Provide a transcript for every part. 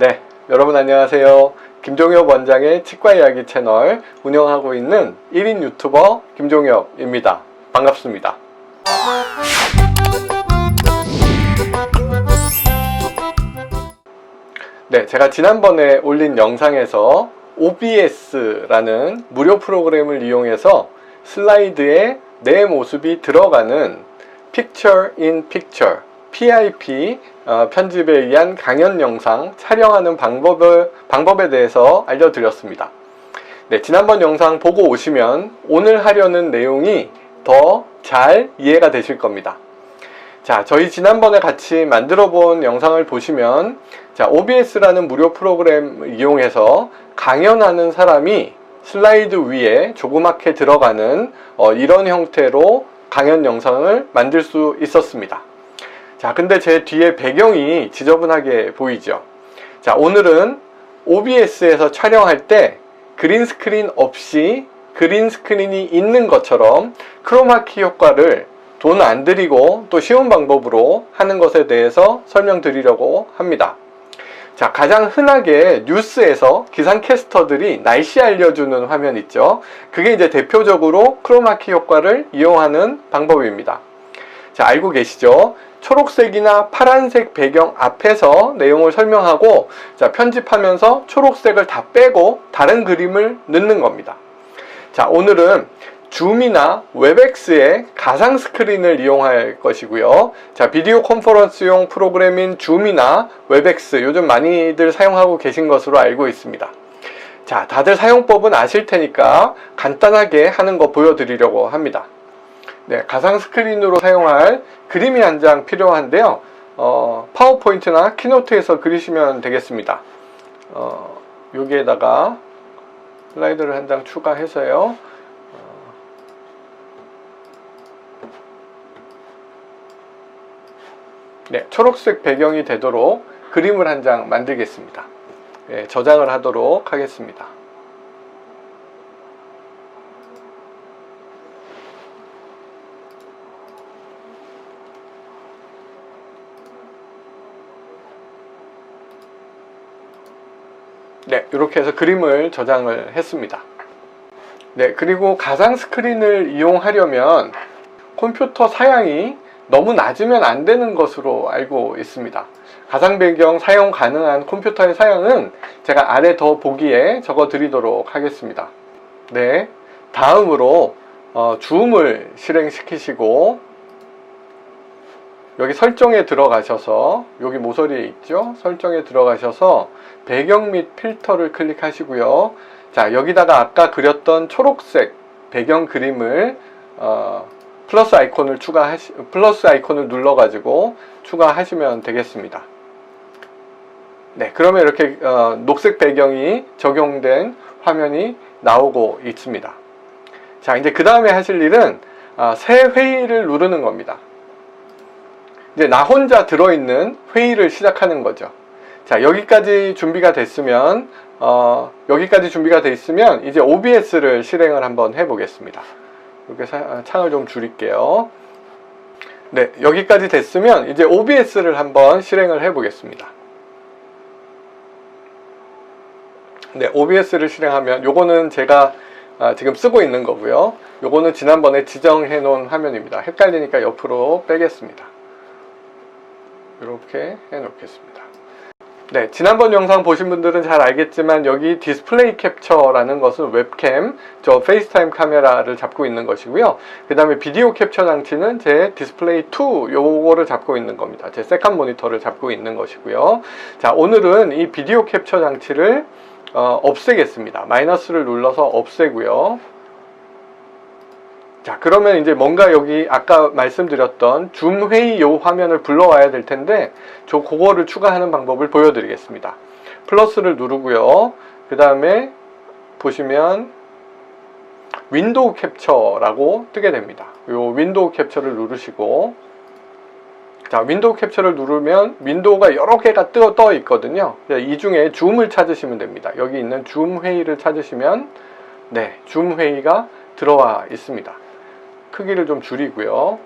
네, 여러분 안녕하세요. 김종엽 원장의 치과 이야기 채널 운영하고 있는 1인 유튜버 김종엽입니다. 반갑습니다. 네, 제가 지난번에 올린 영상에서 OBS라는 무료 프로그램을 이용해서 슬라이드에 내 모습이 들어가는 Picture in Picture PIP 어, 편집에 의한 강연 영상 촬영하는 방법을, 방법에 대해서 알려드렸습니다. 네, 지난번 영상 보고 오시면 오늘 하려는 내용이 더 잘 이해가 되실 겁니다. 자, 저희 지난번에 같이 만들어 본 영상을 보시면 자, OBS라는 무료 프로그램을 이용해서 강연하는 사람이 슬라이드 위에 조그맣게 들어가는 어, 이런 형태로 강연 영상을 만들 수 있었습니다. 자, 근데 제 뒤에 배경이 지저분하게 보이죠? 자, 오늘은 OBS에서 촬영할 때 그린 스크린 없이 그린 스크린이 있는 것처럼 크로마키 효과를 돈 안 들이고 또 쉬운 방법으로 하는 것에 대해서 설명드리려고 합니다. 자, 가장 흔하게 뉴스에서 기상캐스터들이 날씨 알려주는 화면 있죠. 그게 이제 대표적으로 크로마키 효과를 이용하는 방법입니다. 자, 알고 계시죠? 초록색이나 파란색 배경 앞에서 내용을 설명하고 자, 편집하면서 초록색을 다 빼고 다른 그림을 넣는 겁니다. 자, 오늘은 줌이나 웹엑스의 가상 스크린을 이용할 것이고요. 자, 비디오 컨퍼런스용 프로그램인 줌이나 웹엑스 요즘 많이들 사용하고 계신 것으로 알고 있습니다. 자, 다들 사용법은 아실 테니까 간단하게 하는 거 보여드리려고 합니다. 네, 가상 스크린으로 사용할 그림이 한 장 필요한데요. 어, 파워포인트나 키노트에서 그리시면 되겠습니다. 어, 여기에다가 슬라이드를 한 장 추가해서요. 어, 네, 초록색 배경이 되도록 그림을 한 장 만들겠습니다. 네, 저장을 하도록 하겠습니다. 네, 이렇게 해서 그림을 저장을 했습니다. 네, 그리고 가상 스크린을 이용하려면 컴퓨터 사양이 너무 낮으면 안 되는 것으로 알고 있습니다. 가상 배경 사용 가능한 컴퓨터의 사양은 제가 아래 더 보기에 적어 드리도록 하겠습니다. 네, 다음으로 어, 줌을 실행시키시고 여기 설정에 들어가셔서 여기 모서리에 있죠? 설정에 들어가셔서 배경 및 필터를 클릭하시고요. 자 여기다가 아까 그렸던 초록색 배경 그림을 어, 플러스 아이콘을 추가하시 플러스 아이콘을 눌러 가지고 추가하시면 되겠습니다. 네 그러면 이렇게 어, 녹색 배경이 적용된 화면이 나오고 있습니다. 자 이제 그 다음에 하실 일은 어, 새 회의를 누르는 겁니다 이제 나 혼자 들어있는 회의를 시작하는 거죠. 자, 여기까지 준비가 됐으면, 어, 여기까지 준비가 돼 있으면 이제 OBS를 실행을 한번 해보겠습니다. 이렇게 사, 창을 좀 줄일게요. 네, 여기까지 됐으면 이제 OBS를 한번 실행을 해보겠습니다. 네, OBS를 실행하면 요거는 제가 아, 지금 쓰고 있는 거고요. 요거는 지난번에 지정해 놓은 화면입니다. 헷갈리니까 옆으로 빼겠습니다. 이렇게 해 놓겠습니다. 네, 지난번 영상 보신 분들은 잘 알겠지만 여기 디스플레이 캡처라는 것은 웹캠, 저 페이스타임 카메라를 잡고 있는 것이고요. 그 다음에 비디오 캡처 장치는 제 디스플레이 2 요거를 잡고 있는 겁니다. 제 세컨 모니터를 잡고 있는 것이고요. 자, 오늘은 이 비디오 캡처 장치를 어, 없애겠습니다. 마이너스를 눌러서 없애고요. 자, 그러면 이제 뭔가 여기 아까 말씀드렸던 줌 회의 요 화면을 불러와야 될 텐데, 저 그거를 추가하는 방법을 보여드리겠습니다. 플러스를 누르고요. 그 다음에 보시면 윈도우 캡처라고 뜨게 됩니다. 요 윈도우 캡처를 누르시고, 자, 윈도우 캡처를 누르면 윈도우가 여러 개가 떠, 떠 있거든요. 이 중에 줌을 찾으시면 됩니다. 여기 있는 줌 회의를 찾으시면, 네, 줌 회의가 들어와 있습니다. 크기를 좀 줄이고요.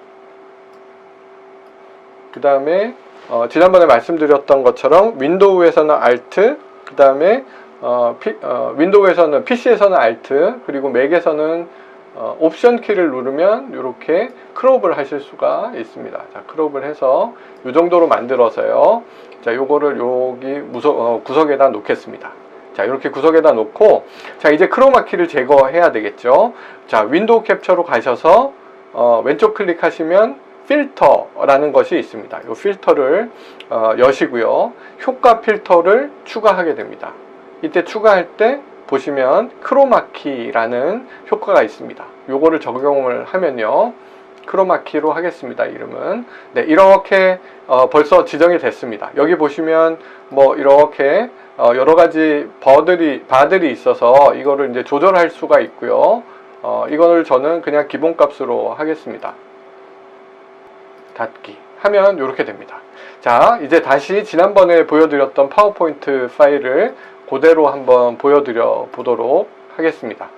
그 다음에 어, 지난번에 말씀드렸던 것처럼 윈도우에서는 Alt, 그 다음에 어, 피- 어, 윈도우에서는 PC에서는 Alt, 그리고 맥에서는 어, 옵션 키를 누르면 이렇게 크롭을 하실 수가 있습니다. 자, 크롭을 해서 이 정도로 만들어서요. 자, 요거를 여기 무석, 어, 구석에다 놓겠습니다. 자, 이렇게 구석에다 놓고, 자, 이제 크로마키를 제거해야 되겠죠. 자, 윈도우 캡처로 가셔서, 어, 왼쪽 클릭하시면 필터라는 것이 있습니다. 이 필터를 어, 여시고요. 효과 필터를 추가하게 됩니다. 이때 추가할 때 보시면 크로마키라는 효과가 있습니다. 요거를 적용을 하면요. 크로마키로 하겠습니다. 이름은. 네, 이렇게 어, 벌써 지정이 됐습니다. 여기 보시면 뭐 이렇게 어, 여러 가지 버들이 바들이 있어서 이거를 이제 조절할 수가 있고요. 어, 이거를 저는 그냥 기본값으로 하겠습니다. 닫기 하면 이렇게 됩니다. 자, 이제 다시 지난번에 보여드렸던 파워포인트 파일을 그대로 한번 보여드려 보도록 하겠습니다.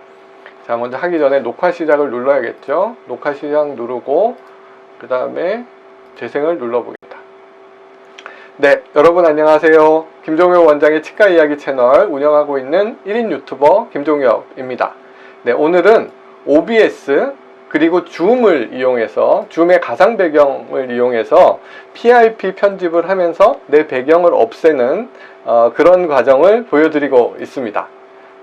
자, 먼저 하기 전에 녹화 시작을 눌러야겠죠. 녹화 시작 누르고 그 다음에 재생을 눌러보겠다. 네, 여러분 안녕하세요. 김종혁 원장의 치과 이야기 채널 운영하고 있는 1인 유튜버 김종혁입니다. 네, 오늘은 OBS 그리고 줌을 이용해서 줌의 가상 배경을 이용해서 PIP 편집을 하면서 내 배경을 없애는 어, 그런 과정을 보여드리고 있습니다.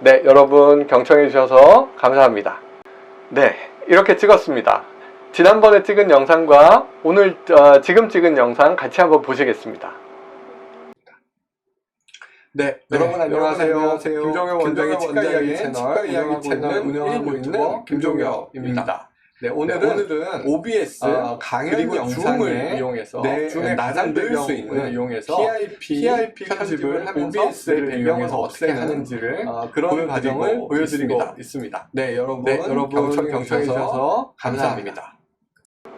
네, 여러분 경청해 주셔서 감사합니다. 네, 이렇게 찍었습니다. 지난번에 찍은 영상과 오늘 어, 지금 찍은 영상 같이 한번 보시겠습니다. 네, 여러분 안녕하세요. 김종혁 원장의 치과 이야기 채널 운영하고 있는 유튜버 김종혁입니다. 네, 오늘은, OBS 어, 강연 그리고 영상을 이용해서 내 줌의 가상 만들 수 배경을 있는 이용해서 PIP, PIP 편집을 하면서 OBS를 내 배경을 이용해서 어떻게 하는지를 어, 그런 과정을 보여드리고 있습니다. 있습니다. 네, 여러분, 네, 여러분 경청해 경청해 주셔서 감사합니다.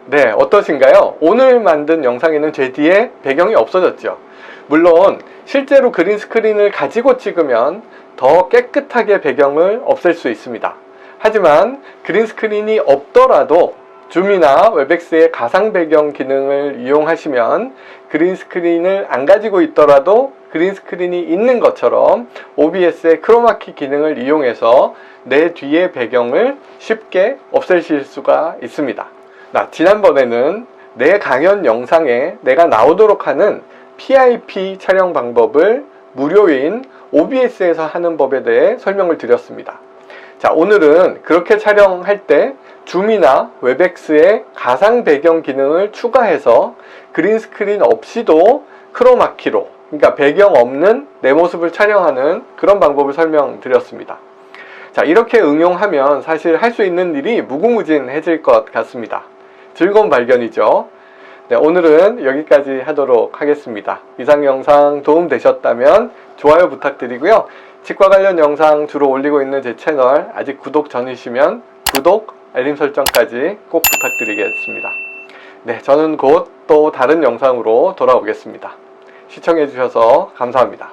네, 어떠신가요? 오늘 만든 영상에는 제 뒤에 배경이 없어졌죠. 물론 실제로 그린 스크린을 가지고 찍으면 더 깨끗하게 배경을 없앨 수 있습니다. 하지만 그린 스크린이 없더라도 줌이나 웹엑스의 가상 배경 기능을 이용하시면 그린 스크린을 안 가지고 있더라도 그린 스크린이 있는 것처럼 OBS의 크로마키 기능을 이용해서 내 뒤의 배경을 쉽게 없애실 수가 있습니다. 나 지난번에는 내 강연 영상에 내가 나오도록 하는 PIP 촬영 방법을 무료인 OBS에서 하는 법에 대해 설명을 드렸습니다. 자, 오늘은 그렇게 촬영할 때 줌이나 웹엑스의 가상 배경 기능을 추가해서 그린 스크린 없이도 크로마키로, 그러니까 배경 없는 내 모습을 촬영하는 그런 방법을 설명드렸습니다. 자, 이렇게 응용하면 사실 할 수 있는 일이 무궁무진해질 것 같습니다. 즐거운 발견이죠. 네, 오늘은 여기까지 하도록 하겠습니다. 이상 영상 도움 되셨다면 좋아요 부탁드리고요. 치과 관련 영상 주로 올리고 있는 제 채널 아직 구독 전이시면 구독, 알림 설정까지 꼭 부탁드리겠습니다. 네, 저는 곧 또 다른 영상으로 돌아오겠습니다. 시청해주셔서 감사합니다.